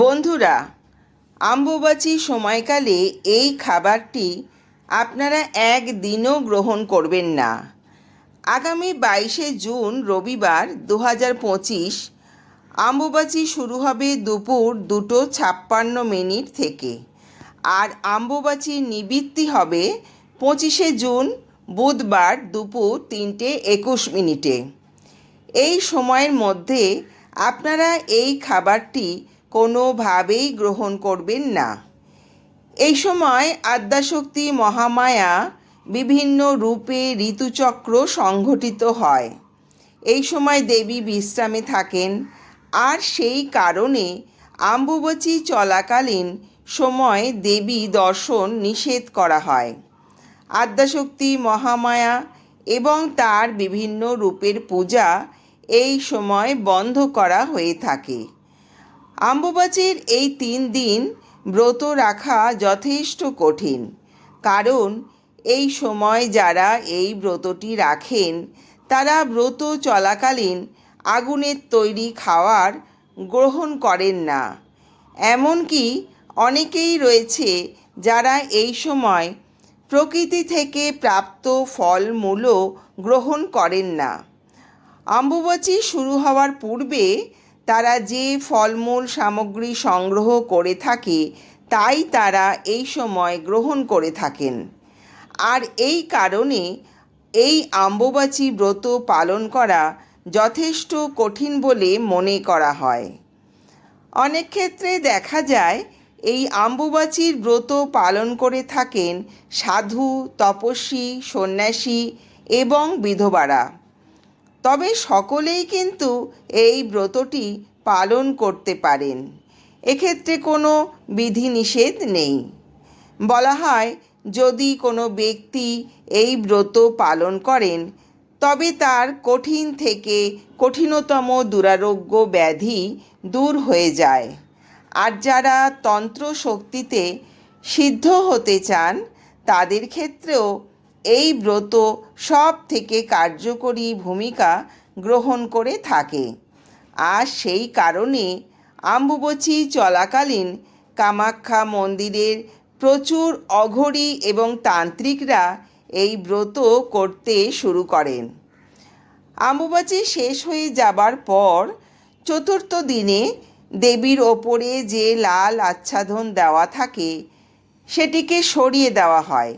বন্ধুরা, আম্বুবাচি সময়কালে এই খাবারটি আপনারা একদিনও গ্রহণ করবেন না। আগামী বাইশে জুন, রবিবার দু হাজার পঁচিশ, আম্বুবাচি শুরু হবে দুপুর দুটো ছাপ্পান্ন মিনিট থেকে। আর আম্বুবাচি নিবৃত্তি হবে পঁচিশে জুন, বুধবার দুপুর তিনটে একুশ মিনিটে। এই সময়ের মধ্যে আপনারা এই খাবারটি কোনোভাবেই গ্রহণ করবেন না। এই সময় আদ্যাশক্তি মহামায়া বিভিন্ন রূপে ঋতুচক্র সংঘটিত হয়। এই সময় দেবী বিশ্রামে থাকেন। আর সেই কারণে আম্বুবচী চলাকালীন সময় দেবী দর্শন নিষেধ করা হয়। আদ্যাশক্তি মহামায়া এবং তার বিভিন্ন রূপের পূজা এই সময় বন্ধ করা হয়ে থাকে। আম্বুবাচীর এই তিন দিন ব্রত রাখা যথেষ্ট কঠিন। কারণ, এই সময় যারা এই ব্রতটি রাখেন, তারা ব্রত চলাকালীন আগুনের তৈরি খাওয়ার গ্রহণ করেন না। এমনকি অনেকেই রয়েছে যারা এই সময় প্রকৃতি থেকে প্রাপ্ত ফলমূলও গ্রহণ করেন না। অম্বুবাচী শুরু হওয়ার পূর্বে তারা যে ফলমূল সামগ্রী সংগ্রহ করে থাকে, তাই তারা এই সময় গ্রহণ করে থাকেন। আর এই কারণে এই আম্বুবাচী ব্রত পালন করা যথেষ্ট কঠিন বলে মনে করা হয়। অনেক ক্ষেত্রে দেখা যায়, এই আম্বুবাচীর ব্রত পালন করে থাকেন সাধু, তপস্বী, সন্ন্যাসী এবং বিধবারা। তবে সকলেই কিন্তু এই ব্রতটি পালন করতে পারেন। এক্ষেত্রে কোনো বিধিনিষেধ নেই। বলা হয়, যদি কোনো ব্যক্তি এই ব্রত পালন করেন, তবে তার কঠিন থেকে কঠিনতম দুরারোগ্য ব্যাধি দূর হয়ে যায়। আর যারা তন্ত্র শক্তিতে সিদ্ধ হতে চান, তাদের ক্ষেত্রেও এই ব্রত সব থেকে কার্যকরী ভূমিকা গ্রহণ করে থাকে। আর সেই কারণে আম্বুবচী চলাকালীন কামাখ্যা মন্দিরের প্রচুর অঘরী এবং তান্ত্রিকরা এই ব্রত করতে শুরু করেন। আম্বুবাচী শেষ হয়ে যাবার পর চতুর্থ দিনে দেবীর ওপরে যে লাল আচ্ছাদন দেওয়া থাকে, সেটিকে সরিয়ে দেওয়া হয়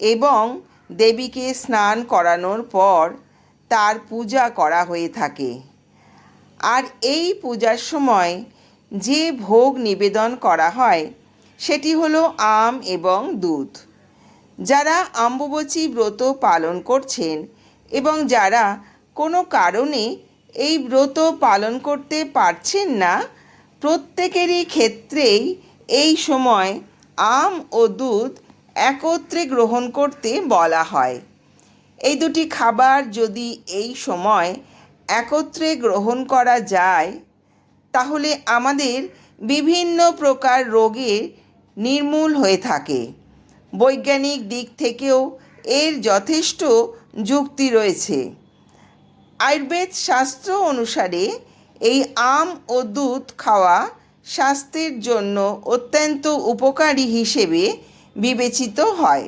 এবং দেবীকে স্নান করানোর পর তার পূজা করা হয়ে থাকে। আর এই পূজার সময় যে ভোগ নিবেদন করা হয়, সেটি হলো আম এবং দুধ। যারা আম্বুবচী ব্রত পালন করছেন এবং যারা কোনো কারণে এই ব্রত পালন করতে পারছেন না, প্রত্যেকেরই ক্ষেত্রেই এই সময় আম ও দুধ একত্রে গ্রহণ করতে বলা হয়। এই দুটি খাবার যদি এই সময় একত্রে গ্রহণ করা যায়, তাহলে আমাদের বিভিন্ন প্রকার রোগের নির্মূল হয়ে থাকে। বৈজ্ঞানিক দিক থেকেও এর যথেষ্ট যুক্তি রয়েছে। আয়ুর্বেদ শাস্ত্র অনুসারে এই আম ও দুধ খাওয়া স্বাস্থ্যের জন্য অত্যন্ত উপকারী হিসেবে বিবেচিত হয়।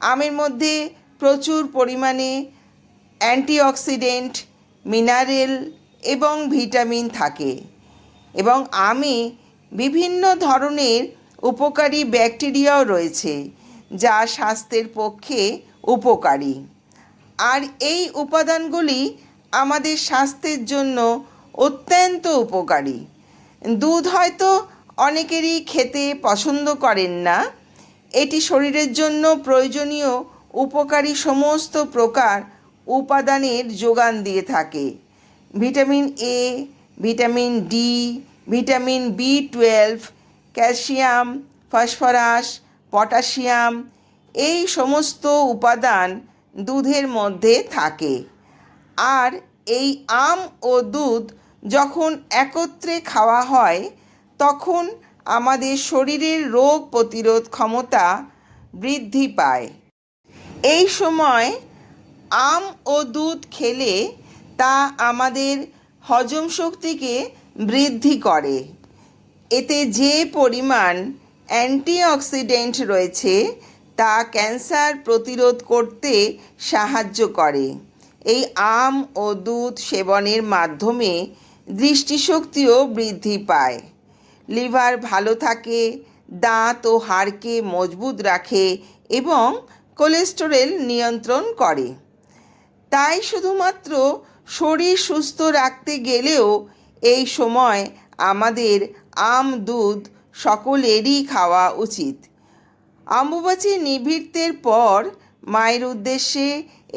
আমের মধ্যে প্রচুর পরিমাণে অ্যান্টিঅক্সিডেন্ট, মিনারেল এবং ভিটামিন থাকে এবং আমে বিভিন্ন ধরনের উপকারী ব্যাকটেরিয়াও রয়েছে যা স্বাস্থ্যের পক্ষে উপকারী। আর এই উপাদানগুলি আমাদের স্বাস্থ্যের জন্য অত্যন্ত উপকারী। দুধ হয়তো অনেকেরই খেতে পছন্দ করেন না এটি শরীরের জন্য প্রয়োজনীয় উপকারী সমস্ত প্রকার উপাদানের যোগান দিয়ে থাকে। Vitamin A vitamin D vitamin B twelve calcium, phosphorus, potassium এই সমস্ত উপাদান দুধের মধ্যে থাকে। আর এই আম ও দুধ যখন একত্রে খাওয়া হয়, তখন আমাদের শরীরের রোগ প্রতিরোধ ক্ষমতা বৃদ্ধি পায়। এই সময় আম ও দুধ খেলে তা আমাদের হজম শক্তিকে বৃদ্ধি করে। এতে যে পরিমাণ অ্যান্টিঅক্সিডেন্ট রয়েছে, তা ক্যান্সার প্রতিরোধ করতে সাহায্য করে। এই আম ও দুধ সেবনের মাধ্যমে দৃষ্টিশক্তিও বৃদ্ধি পায়। লিভার ভালো থাকে, দাঁত ও হাড়কে মজবুত রাখে এবং কোলেস্টেরল নিয়ন্ত্রণ করে। তাই শুধুমাত্র শরীর সুস্থ রাখতে গেলেও এই সময় আমাদের আম, দুধ সকলেরই খাওয়া উচিত। অম্বুবাচী নিবৃত্তের পর মায়ের উদ্দেশ্যে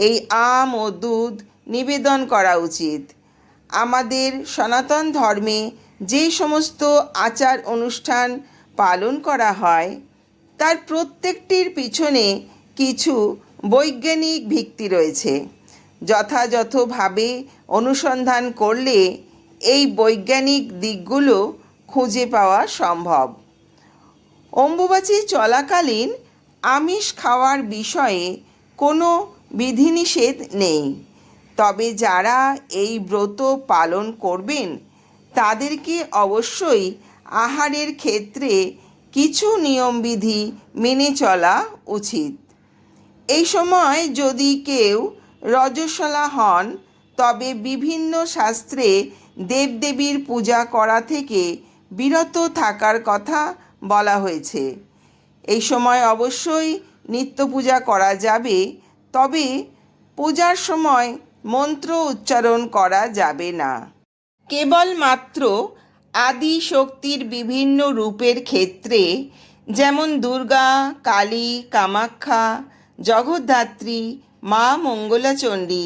এই আম ও দুধ নিবেদন করা উচিত। আমাদের সনাতন ধর্মে যে সমস্ত আচার অনুষ্ঠান পালন করা হয়, তার প্রত্যেকটির পিছনে কিছু বৈজ্ঞানিক ভিত্তি রয়েছে। যথাযথভাবে অনুসন্ধান করলে এই বৈজ্ঞানিক দিকগুলো খুঁজে পাওয়া সম্ভব। অম্বুবাচী চলাকালীন আমিষ খাওয়ার বিষয়ে কোনো বিধিনিষেধ নেই। তবে যারা এই ব্রত পালন করবেন তাদেরকে অবশ্যই আহারের ক্ষেত্রে কিছু নিয়মবিধি মেনে চলা উচিত। এই সময় যদি কেউ রজস্বলা হন, তবে বিভিন্ন শাস্ত্রে দেবদেবীর পূজা করা থেকে বিরত থাকার কথা বলা হয়েছে। এই সময় অবশ্যই নিত্য পূজা করা যাবে, তবে পূজার সময় মন্ত্র উচ্চারণ করা যাবে না। কেবলমাত্র আদি শক্তির বিভিন্ন রূপের ক্ষেত্রে, যেমন দুর্গা, কালী, কামাখ্যা, জগদ্ধাত্রী, মা মঙ্গলাচণ্ডী,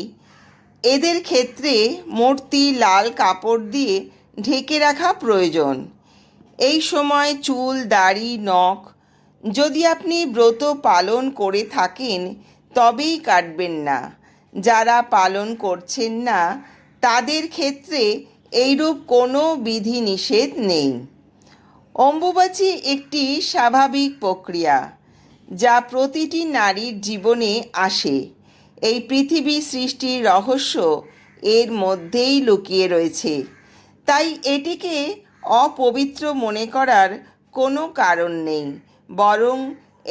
এদের ক্ষেত্রে মূর্তি লাল কাপড় দিয়ে ঢেকে রাখা প্রয়োজন। এই সময় চুল, দাড়ি, নখ, যদি আপনি ব্রত পালন করে থাকেন, তবেই কাটবেন না। যারা পালন করছেন না, তাদের ক্ষেত্রে এইরূপ কোনো বিধি নিষেধ নেই। অম্বুবাচী একটি স্বাভাবিক প্রক্রিয়া, যা প্রতিটি নারীর জীবনে আসে। এই পৃথিবী সৃষ্টির রহস্য এর মধ্যেই লুকিয়ে রয়েছে। তাই এটিকে অপবিত্র মনে করার কোনো কারণ নেই, বরং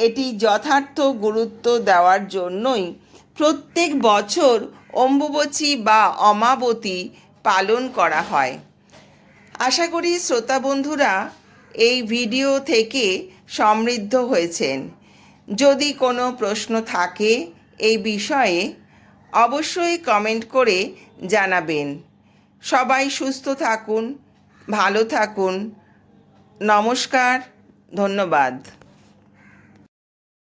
এটি যথার্থ গুরুত্ব দেওয়ার জন্যই প্রত্যেক বছর অম্বুবচী বা অমাবতী পালন করা হয়। আশা করি শ্রোতা বন্ধুরা এই ভিডিও থেকে সমৃদ্ধ হয়েছেন। যদি কোনো প্রশ্ন থাকে এই বিষয়ে অবশ্যই কমেন্ট করে জানাবেন। সবাই সুস্থ থাকুন, ভালো থাকুন। নমস্কার, ধন্যবাদ।